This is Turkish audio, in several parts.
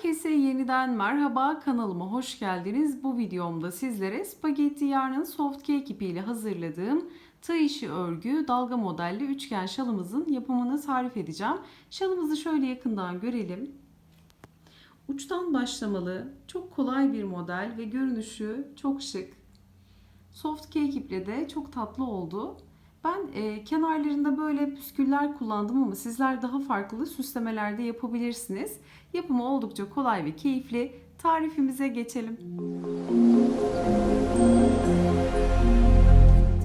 Herkese yeniden merhaba kanalıma hoş geldiniz. Bu videomda sizlere spagetti yarnın soft cake ipiyle hazırladığım tığ işi örgü dalga modelli üçgen şalımızın yapımını tarif edeceğim. Şalımızı şöyle yakından görelim. Uçtan başlamalı, çok kolay bir model ve görünüşü çok şık. Soft cake iple de çok tatlı oldu. Ben e, kenarlarında böyle püsküller kullandım ama sizler daha farklı süslemelerde yapabilirsiniz. Yapımı oldukça kolay ve keyifli. Tarifimize geçelim.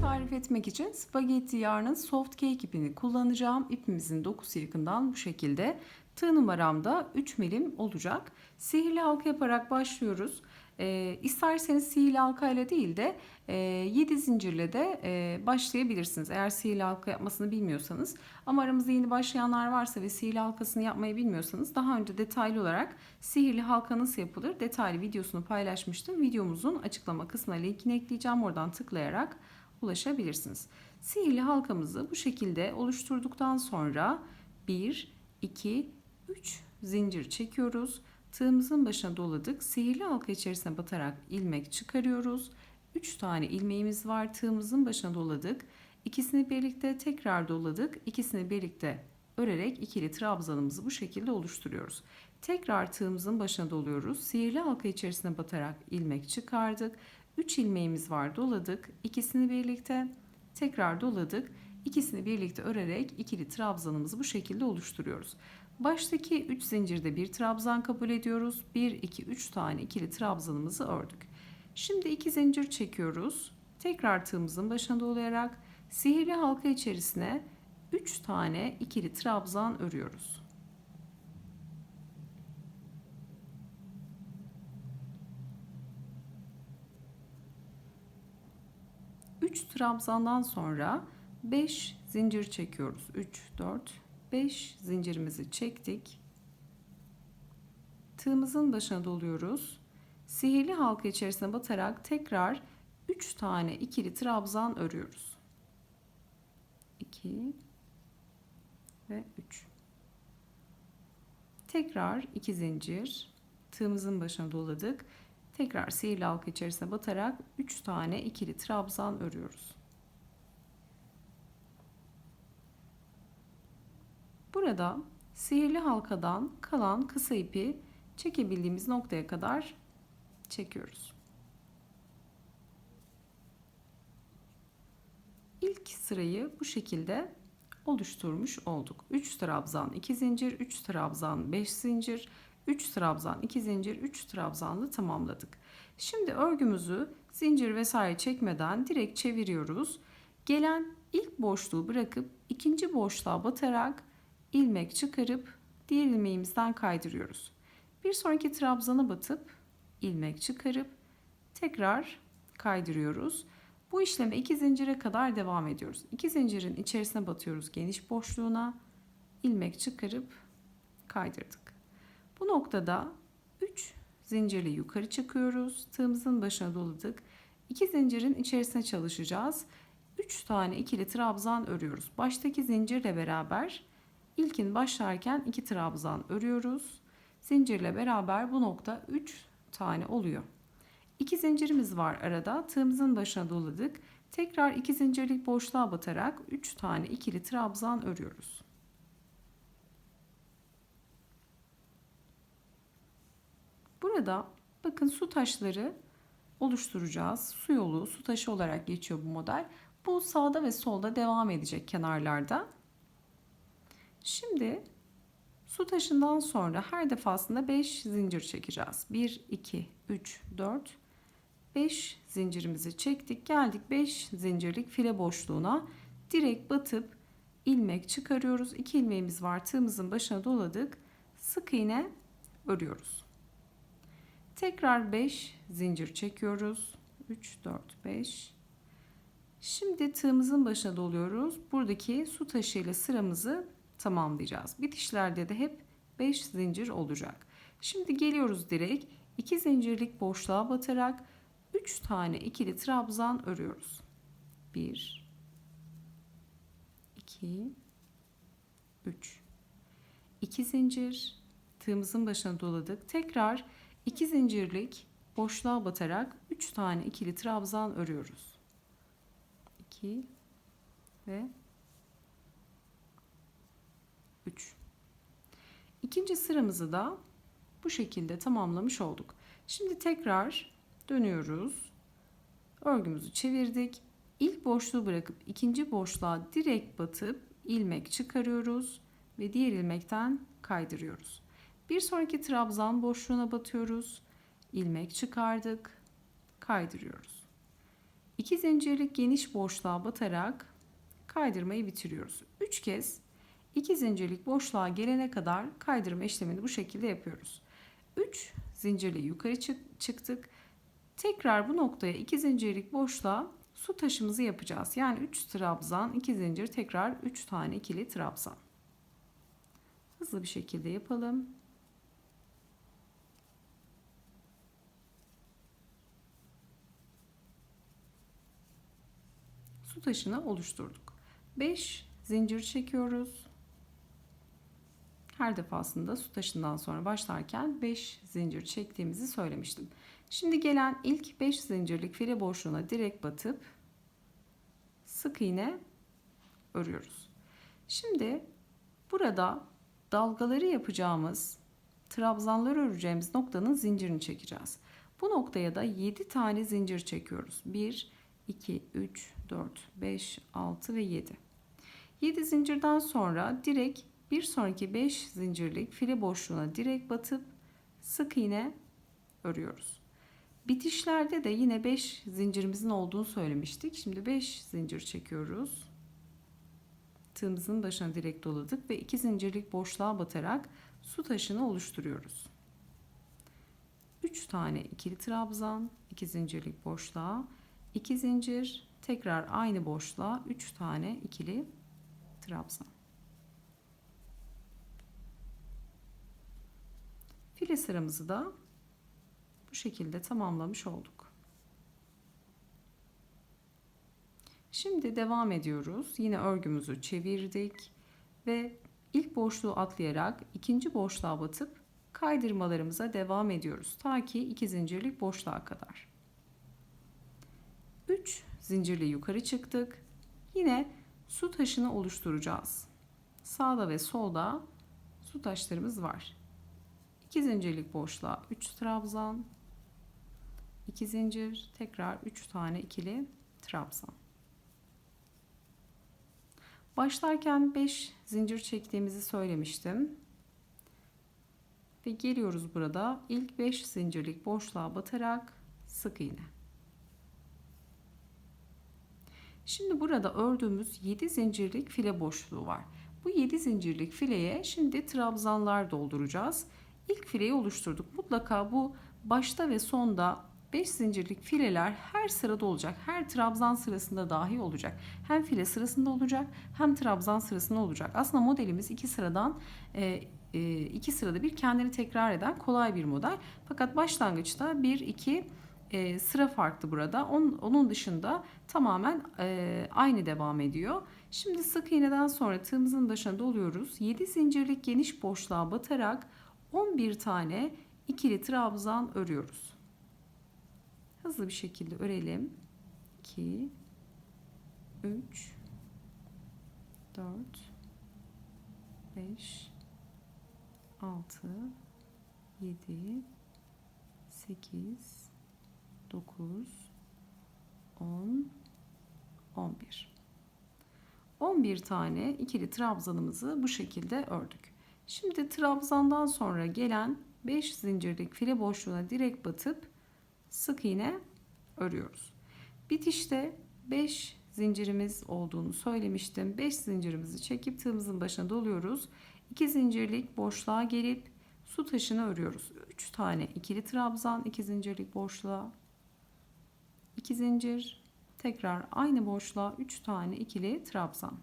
Tarif etmek için spagetti yarnın soft cake ipini kullanacağım. İpimizin dokusu yakından bu şekilde. Tığ numaramda 3 milim olacak. Sihirli halka yaparak başlıyoruz. E, isterseniz sihirli halkayla değil de e, 7 zincirle de e, başlayabilirsiniz. Eğer sihirli halka yapmasını bilmiyorsanız. Ama aramızda yeni başlayanlar varsa ve sihirli halkasını yapmayı bilmiyorsanız daha önce detaylı olarak sihirli halka nasıl yapılır detaylı videosunu paylaşmıştım. Videomuzun açıklama kısmına linkini ekleyeceğim. Oradan tıklayarak ulaşabilirsiniz. Sihirli halkamızı bu şekilde oluşturduktan sonra 1, 2, 3 zincir çekiyoruz. Tığımızın başına doladık. Sihirli halka içerisine batarak ilmek çıkarıyoruz. 3 tane ilmeğimiz var. Tığımızın başına doladık. İkisini birlikte tekrar doladık. İkisini birlikte örerek ikili trabzanımızı bu şekilde oluşturuyoruz. Tekrar tığımızın başına doluyoruz. Sihirli halka içerisine batarak ilmek çıkardık. 3 ilmeğimiz var doladık. İkisini birlikte tekrar doladık. İkisini birlikte örerek ikili trabzanımızı bu şekilde oluşturuyoruz. Baştaki 3 zincirde bir trabzan kabul ediyoruz. 1, 2, 3 tane ikili trabzanımızı ördük. Şimdi 2 zincir çekiyoruz. Tekrar tığımızın başına dolayarak sihirli halka içerisine 3 tane ikili trabzan örüyoruz. Üç trabzandan sonra 5 zincir çekiyoruz. 3, 4, 5 zincirimizi çektik. Tığımızın başına doluyoruz. Sihirli halka içerisine batarak tekrar 3 tane ikili trabzan örüyoruz. 2 ve 3. Tekrar 2 zincir. Tığımızın başına doladık. Tekrar sihirli halka içerisine batarak 3 tane ikili trabzan örüyoruz. Burada sihirli halkadan kalan kısa ipi çekebildiğimiz noktaya kadar çekiyoruz. İlk sırayı bu şekilde oluşturmuş olduk. 3 trabzan, 2 zincir, 3 trabzan, 5 zincir, 3 trabzan, 2 zincir, 3 trabzanlı tamamladık. Şimdi örgümüzü zincir vesaire çekmeden direkt çeviriyoruz. Gelen ilk boşluğu bırakıp ikinci boşluğa batarak ilmek çıkarıp diğer ilmeğimizden kaydırıyoruz. Bir sonraki trabzana batıp ilmek çıkarıp tekrar kaydırıyoruz. Bu işleme iki zincire kadar devam ediyoruz. İki zincirin içerisine batıyoruz geniş boşluğuna. ilmek çıkarıp kaydırdık. Bu noktada 3 zincirle yukarı çıkıyoruz. Tığımızın başına doladık. İki zincirin içerisine çalışacağız. 3 tane ikili trabzan örüyoruz. Baştaki zincirle beraber İlkin başlarken iki trabzan örüyoruz. Zincirle beraber bu nokta 3 tane oluyor. İki zincirimiz var arada. Tığımızın başına doladık. Tekrar iki zincirlik boşluğa batarak 3 tane ikili trabzan örüyoruz. Burada bakın su taşları oluşturacağız. Su yolu, su taşı olarak geçiyor bu model. Bu sağda ve solda devam edecek kenarlarda. Şimdi su taşından sonra her defasında 5 zincir çekeceğiz. 1, 2, 3, 4, 5 zincirimizi çektik. Geldik 5 zincirlik file boşluğuna. Direkt batıp ilmek çıkarıyoruz. 2 ilmeğimiz var. Tığımızın başına doladık. Sık iğne örüyoruz. Tekrar 5 zincir çekiyoruz. 3, 4, 5. Şimdi tığımızın başına doluyoruz. Buradaki su taşı ile sıramızı tamamlayacağız. Bitişlerde de hep 5 zincir olacak. Şimdi geliyoruz direkt 2 zincirlik boşluğa batarak 3 tane ikili trabzan örüyoruz. 1 2 3 2 zincir tığımızın başına doladık. Tekrar 2 zincirlik boşluğa batarak 3 tane ikili trabzan örüyoruz. 2 ve 3. İkinci sıramızı da bu şekilde tamamlamış olduk. Şimdi tekrar dönüyoruz. Örgümüzü çevirdik. İlk boşluğu bırakıp ikinci boşluğa direkt batıp ilmek çıkarıyoruz ve diğer ilmekten kaydırıyoruz. Bir sonraki trabzan boşluğuna batıyoruz. ilmek çıkardık. Kaydırıyoruz. İki zincirlik geniş boşluğa batarak kaydırmayı bitiriyoruz. Üç kez iki zincirlik boşluğa gelene kadar kaydırma işlemini bu şekilde yapıyoruz. 3 zincirle yukarı çık çıktık. Tekrar bu noktaya 2 zincirlik boşluğa su taşımızı yapacağız. Yani 3 trabzan, 2 zincir, tekrar 3 tane ikili trabzan. Hızlı bir şekilde yapalım. Su taşını oluşturduk. 5 zincir çekiyoruz. Her defasında su taşından sonra başlarken 5 zincir çektiğimizi söylemiştim. Şimdi gelen ilk 5 zincirlik file boşluğuna direkt batıp sık iğne örüyoruz. Şimdi burada dalgaları yapacağımız trabzanları öreceğimiz noktanın zincirini çekeceğiz. Bu noktaya da 7 tane zincir çekiyoruz. 1, 2, 3, 4, 5, 6 ve 7. 7 zincirden sonra direkt bir sonraki 5 zincirlik file boşluğuna direkt batıp sık iğne örüyoruz. Bitişlerde de yine 5 zincirimizin olduğunu söylemiştik. Şimdi 5 zincir çekiyoruz. Tığımızın başına direkt doladık ve 2 zincirlik boşluğa batarak su taşını oluşturuyoruz. 3 tane ikili trabzan, 2 zincirlik boşluğa, 2 zincir, tekrar aynı boşluğa 3 tane ikili trabzan. File sıramızı da bu şekilde tamamlamış olduk. Şimdi devam ediyoruz. Yine örgümüzü çevirdik ve ilk boşluğu atlayarak ikinci boşluğa batıp kaydırmalarımıza devam ediyoruz. Ta ki iki zincirlik boşluğa kadar. 3 zincirle yukarı çıktık. Yine su taşını oluşturacağız. Sağda ve solda su taşlarımız var. 2 zincirlik boşluğa 3 trabzan 2 zincir tekrar 3 tane ikili trabzan. Başlarken 5 zincir çektiğimizi söylemiştim. Ve geliyoruz burada. İlk 5 zincirlik boşluğa batarak sık iğne. Şimdi burada ördüğümüz 7 zincirlik file boşluğu var. Bu 7 zincirlik fileye şimdi trabzanlar dolduracağız İlk fileyi oluşturduk. Mutlaka bu başta ve sonda 5 zincirlik fileler her sırada olacak. Her trabzan sırasında dahi olacak. Hem file sırasında olacak hem trabzan sırasında olacak. Aslında modelimiz iki sıradan e, e, iki sırada bir kendini tekrar eden kolay bir model. Fakat başlangıçta 1 2 e, sıra farklı burada. Onun, onun dışında tamamen e, aynı devam ediyor. Şimdi sık iğneden sonra tığımızın başına doluyoruz. 7 zincirlik geniş boşluğa batarak 11 tane ikili trabzan örüyoruz. Hızlı bir şekilde örelim. 2 3 4 5 6 7 8 9 10 11 11 tane ikili trabzanımızı bu şekilde ördük. Şimdi trabzandan sonra gelen 5 zincirlik file boşluğuna direkt batıp sık iğne örüyoruz. Bitişte 5 zincirimiz olduğunu söylemiştim. 5 zincirimizi çekip tığımızın başına doluyoruz. 2 zincirlik boşluğa gelip su taşını örüyoruz. 3 tane ikili trabzan, 2 zincirlik boşluğa, 2 zincir, tekrar aynı boşluğa 3 tane ikili trabzan.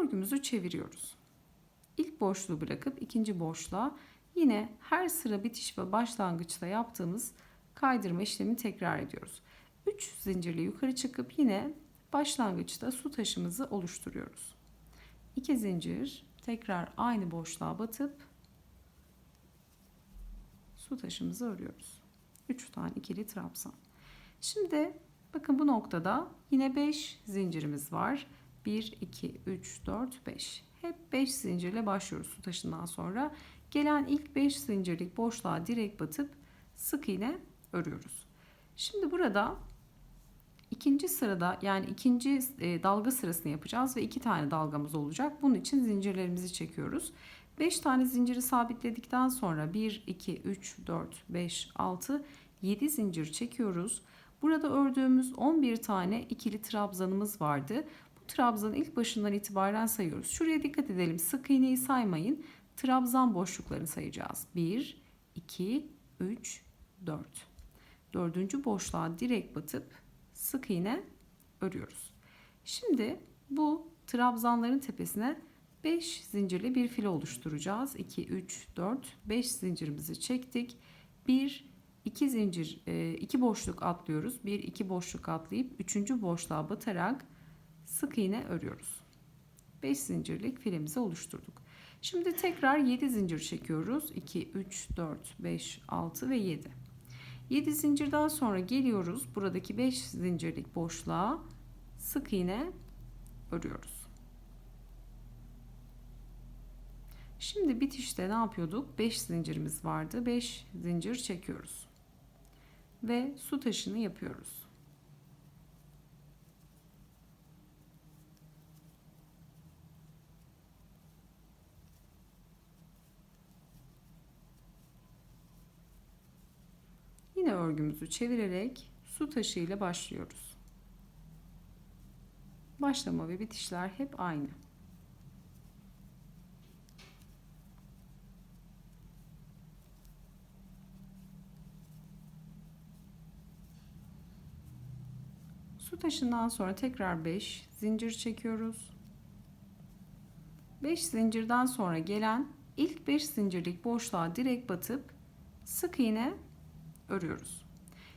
Örgümüzü çeviriyoruz. İlk boşluğu bırakıp ikinci boşluğa yine her sıra bitiş ve başlangıçta yaptığımız kaydırma işlemi tekrar ediyoruz. 3 zincirle yukarı çıkıp yine başlangıçta su taşımızı oluşturuyoruz. 2 zincir tekrar aynı boşluğa batıp su taşımızı örüyoruz. 3 tane ikili trabzan. Şimdi bakın bu noktada yine 5 zincirimiz var. 1 2 3 4 5. Hep 5 zincirle başlıyoruz su taşından sonra. Gelen ilk 5 zincirlik boşluğa direkt batıp sık iğne örüyoruz. Şimdi burada ikinci sırada yani ikinci e, dalga sırasını yapacağız ve iki tane dalgamız olacak. Bunun için zincirlerimizi çekiyoruz. 5 tane zinciri sabitledikten sonra 1, 2, 3, 4, 5, 6, 7 zincir çekiyoruz. Burada ördüğümüz 11 tane ikili trabzanımız vardı. Trabzanın ilk başından itibaren sayıyoruz. Şuraya dikkat edelim. Sık iğneyi saymayın. Trabzan boşluklarını sayacağız. 1, 2, 3, 4. Dördüncü boşluğa direkt batıp sık iğne örüyoruz. Şimdi bu trabzanların tepesine 5 zincirli bir file oluşturacağız. 2, 3, 4, 5 zincirimizi çektik. 1, 2 zincir, 2 e, boşluk atlıyoruz. 1, 2 boşluk atlayıp 3. boşluğa batarak sık iğne örüyoruz. 5 zincirlik filemizi oluşturduk. Şimdi tekrar 7 zincir çekiyoruz. 2, 3, 4, 5, 6 ve 7. 7 zincirden sonra geliyoruz. Buradaki 5 zincirlik boşluğa sık iğne örüyoruz. Şimdi bitişte ne yapıyorduk? 5 zincirimiz vardı. 5 zincir çekiyoruz. Ve su taşını yapıyoruz. Yine örgümüzü çevirerek su taşı ile başlıyoruz. Başlama ve bitişler hep aynı. Su taşından sonra tekrar 5 zincir çekiyoruz. 5 zincirden sonra gelen ilk 5 zincirlik boşluğa direkt batıp sık iğne örüyoruz.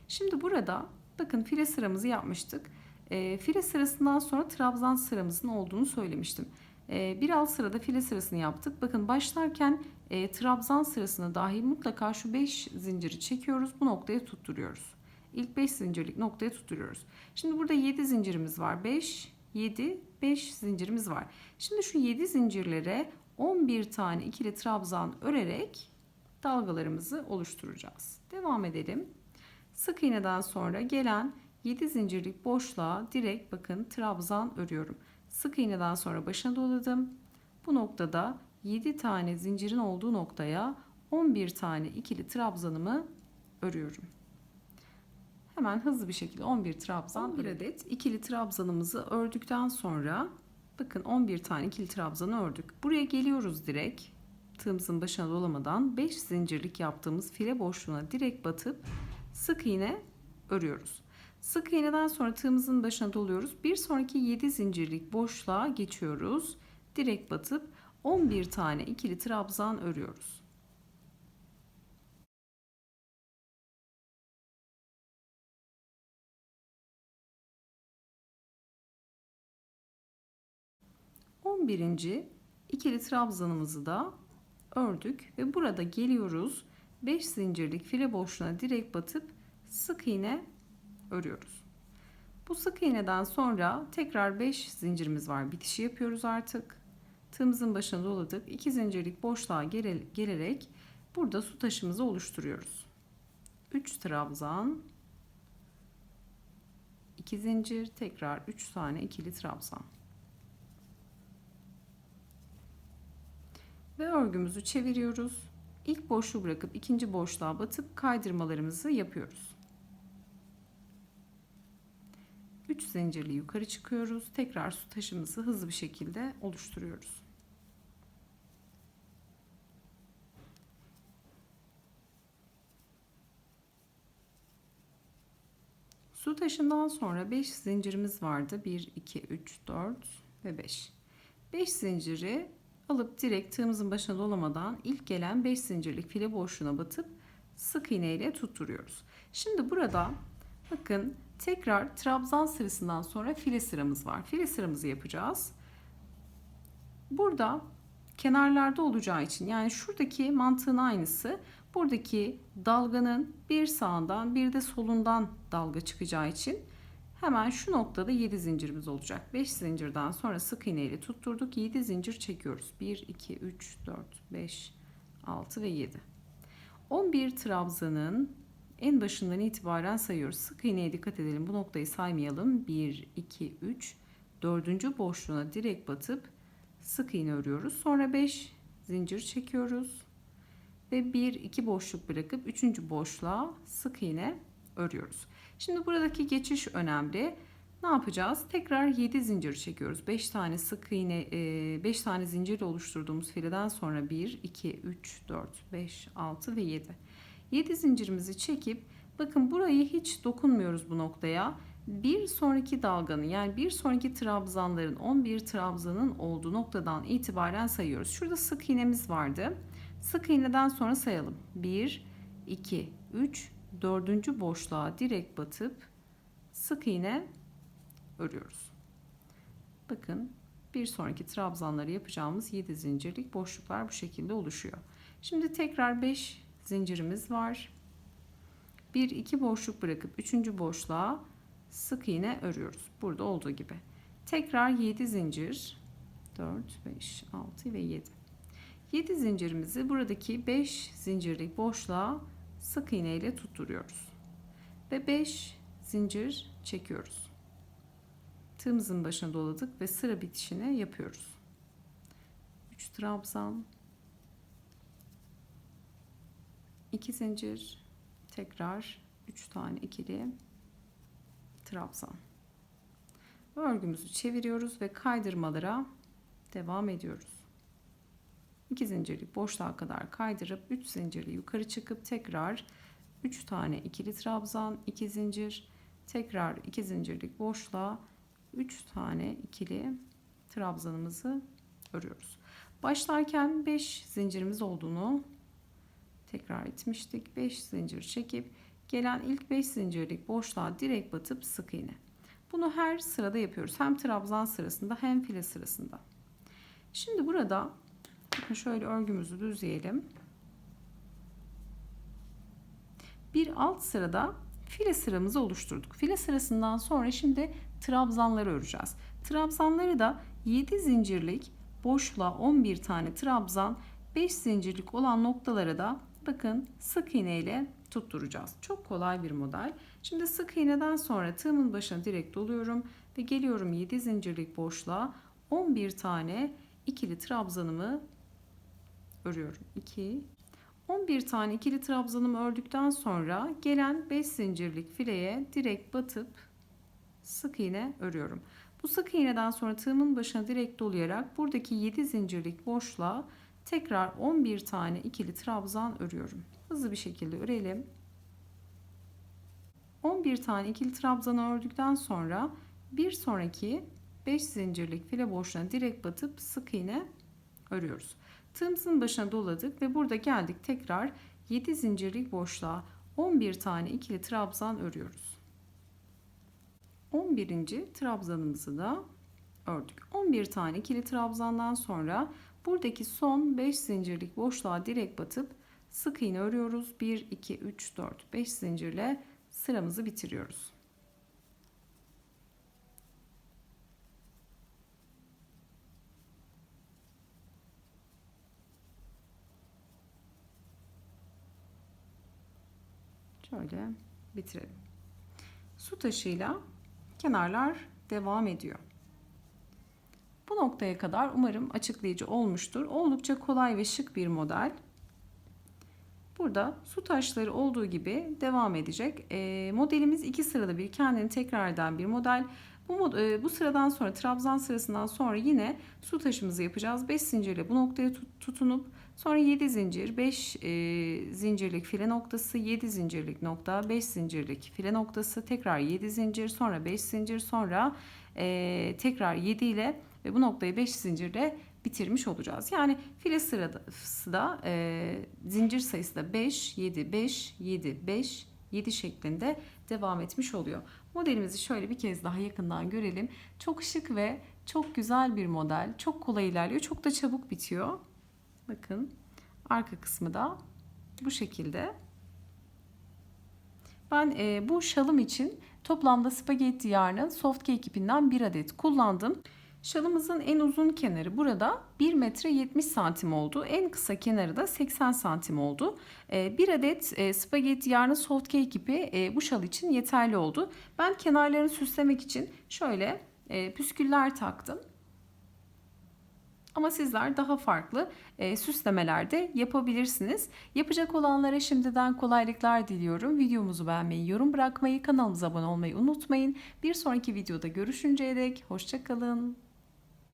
Şimdi burada bakın file sıramızı yapmıştık. E, file sırasından sonra trabzan sıramızın olduğunu söylemiştim. E, bir alt sırada file sırasını yaptık. Bakın başlarken e, trabzan sırasına dahi mutlaka şu 5 zinciri çekiyoruz. Bu noktaya tutturuyoruz. İlk 5 zincirlik noktaya tutturuyoruz. Şimdi burada 7 zincirimiz var. 5, 7, 5 zincirimiz var. Şimdi şu 7 zincirlere 11 tane ikili trabzan örerek dalgalarımızı oluşturacağız. Devam edelim. Sık iğneden sonra gelen 7 zincirlik boşluğa direkt bakın trabzan örüyorum. Sık iğneden sonra başına doladım. Bu noktada 7 tane zincirin olduğu noktaya 11 tane ikili trabzanımı örüyorum. Hemen hızlı bir şekilde 11 trabzan bir adet ikili trabzanımızı ördükten sonra bakın 11 tane ikili trabzanı ördük. Buraya geliyoruz direkt tığımızın başına dolamadan 5 zincirlik yaptığımız file boşluğuna direkt batıp sık iğne örüyoruz. Sık iğneden sonra tığımızın başına doluyoruz. Bir sonraki 7 zincirlik boşluğa geçiyoruz. Direkt batıp 11 tane ikili trabzan örüyoruz. 11. ikili trabzanımızı da ördük ve burada geliyoruz 5 zincirlik file boşluğuna direkt batıp sık iğne örüyoruz. Bu sık iğneden sonra tekrar 5 zincirimiz var. Bitişi yapıyoruz artık. Tığımızın başına doladık. 2 zincirlik boşluğa gelerek burada su taşımızı oluşturuyoruz. 3 trabzan 2 zincir tekrar 3 tane ikili trabzan. Ve örgümüzü çeviriyoruz. İlk boşluğu bırakıp ikinci boşluğa batıp kaydırmalarımızı yapıyoruz. 3 zincirli yukarı çıkıyoruz. Tekrar su taşımızı hızlı bir şekilde oluşturuyoruz. Su taşından sonra 5 zincirimiz vardı. 1, 2, 3, 4 ve 5. 5 zinciri alıp direkt tığımızın başına dolamadan ilk gelen 5 zincirlik file boşluğuna batıp sık iğne ile tutturuyoruz. Şimdi burada bakın tekrar trabzan sırasından sonra file sıramız var. File sıramızı yapacağız. Burada kenarlarda olacağı için yani şuradaki mantığın aynısı buradaki dalganın bir sağından bir de solundan dalga çıkacağı için hemen şu noktada 7 zincirimiz olacak. 5 zincirden sonra sık iğne ile tutturduk. 7 zincir çekiyoruz. 1, 2, 3, 4, 5, 6 ve 7. 11 trabzanın en başından itibaren sayıyoruz. Sık iğneye dikkat edelim. Bu noktayı saymayalım. 1, 2, 3, dördüncü boşluğuna direkt batıp sık iğne örüyoruz. Sonra 5 zincir çekiyoruz. Ve 1, 2 boşluk bırakıp 3. boşluğa sık iğne örüyoruz. Şimdi buradaki geçiş önemli. Ne yapacağız? Tekrar 7 zincir çekiyoruz. 5 tane sık iğne, 5 tane zincir oluşturduğumuz fileden sonra 1, 2, 3, 4, 5, 6 ve 7. 7 zincirimizi çekip bakın burayı hiç dokunmuyoruz bu noktaya. Bir sonraki dalganın yani bir sonraki trabzanların 11 trabzanın olduğu noktadan itibaren sayıyoruz. Şurada sık iğnemiz vardı. Sık iğneden sonra sayalım. 1, 2, 3, dördüncü boşluğa direkt batıp sık iğne örüyoruz. Bakın bir sonraki trabzanları yapacağımız 7 zincirlik boşluklar bu şekilde oluşuyor. Şimdi tekrar 5 zincirimiz var. 1 2 boşluk bırakıp 3. boşluğa sık iğne örüyoruz. Burada olduğu gibi. Tekrar 7 zincir 4 5 6 ve 7. 7 zincirimizi buradaki 5 zincirlik boşluğa sık iğne ile tutturuyoruz. Ve 5 zincir çekiyoruz. Tığımızın başına doladık ve sıra bitişini yapıyoruz. 3 trabzan 2 zincir tekrar 3 tane ikili trabzan. Örgümüzü çeviriyoruz ve kaydırmalara devam ediyoruz. 2 zincirlik boşluğa kadar kaydırıp 3 zincirli yukarı çıkıp tekrar 3 tane ikili trabzan, 2 zincir, tekrar 2 zincirlik boşluğa 3 tane ikili trabzanımızı örüyoruz. Başlarken 5 zincirimiz olduğunu tekrar etmiştik. 5 zincir çekip gelen ilk 5 zincirlik boşluğa direkt batıp sık iğne. Bunu her sırada yapıyoruz. Hem trabzan sırasında hem file sırasında. Şimdi burada şöyle örgümüzü düzleyelim. Bir alt sırada file sıramızı oluşturduk. File sırasından sonra şimdi trabzanları öreceğiz. Trabzanları da 7 zincirlik boşluğa 11 tane trabzan 5 zincirlik olan noktalara da bakın sık iğne ile tutturacağız. Çok kolay bir model. Şimdi sık iğneden sonra tığımın başına direkt doluyorum ve geliyorum 7 zincirlik boşluğa 11 tane ikili trabzanımı örüyorum. 2 11 tane ikili trabzanımı ördükten sonra gelen 5 zincirlik fileye direkt batıp sık iğne örüyorum. Bu sık iğneden sonra tığımın başına direkt dolayarak buradaki 7 zincirlik boşluğa tekrar 11 tane ikili trabzan örüyorum. Hızlı bir şekilde örelim. 11 tane ikili trabzanı ördükten sonra bir sonraki 5 zincirlik file boşluğuna direkt batıp sık iğne örüyoruz. Tığımızın başına doladık ve burada geldik tekrar 7 zincirlik boşluğa 11 tane ikili trabzan örüyoruz. 11. trabzanımızı da ördük. 11 tane ikili trabzandan sonra buradaki son 5 zincirlik boşluğa direkt batıp sık iğne örüyoruz. 1 2 3 4 5 zincirle sıramızı bitiriyoruz. Şöyle bitirelim. Su taşıyla kenarlar devam ediyor. Bu noktaya kadar umarım açıklayıcı olmuştur. Oldukça kolay ve şık bir model. Burada su taşları olduğu gibi devam edecek. E, modelimiz iki sırada bir kendini tekrar eden bir model. Bu, e, bu sıradan sonra trabzan sırasından sonra yine su taşımızı yapacağız. 5 zincirle bu noktaya tutunup sonra 7 zincir, 5 e, zincirlik file noktası, 7 zincirlik nokta, 5 zincirlik file noktası, tekrar 7 zincir, sonra 5 zincir, sonra e, tekrar 7 ile ve bu noktayı 5 zincirle bitirmiş olacağız. Yani file sırası da e, zincir sayısı da 5, 7, 5, 7, 5, 7 şeklinde devam etmiş oluyor. Modelimizi şöyle bir kez daha yakından görelim. Çok şık ve Çok güzel bir model. Çok kolay ilerliyor. Çok da çabuk bitiyor. Bakın arka kısmı da bu şekilde. Ben e, bu şalım için toplamda spagetti yarnı soft cake ipinden bir adet kullandım. Şalımızın en uzun kenarı burada 1 metre 70 santim oldu. En kısa kenarı da 80 santim oldu. E, bir adet e, spagetti yarnı soft cake ipi e, bu şal için yeterli oldu. Ben kenarlarını süslemek için şöyle e, püsküller taktım. Ama sizler daha farklı e, süslemeler de yapabilirsiniz. Yapacak olanlara şimdiden kolaylıklar diliyorum. Videomuzu beğenmeyi, yorum bırakmayı, kanalımıza abone olmayı unutmayın. Bir sonraki videoda görüşünceye dek hoşçakalın.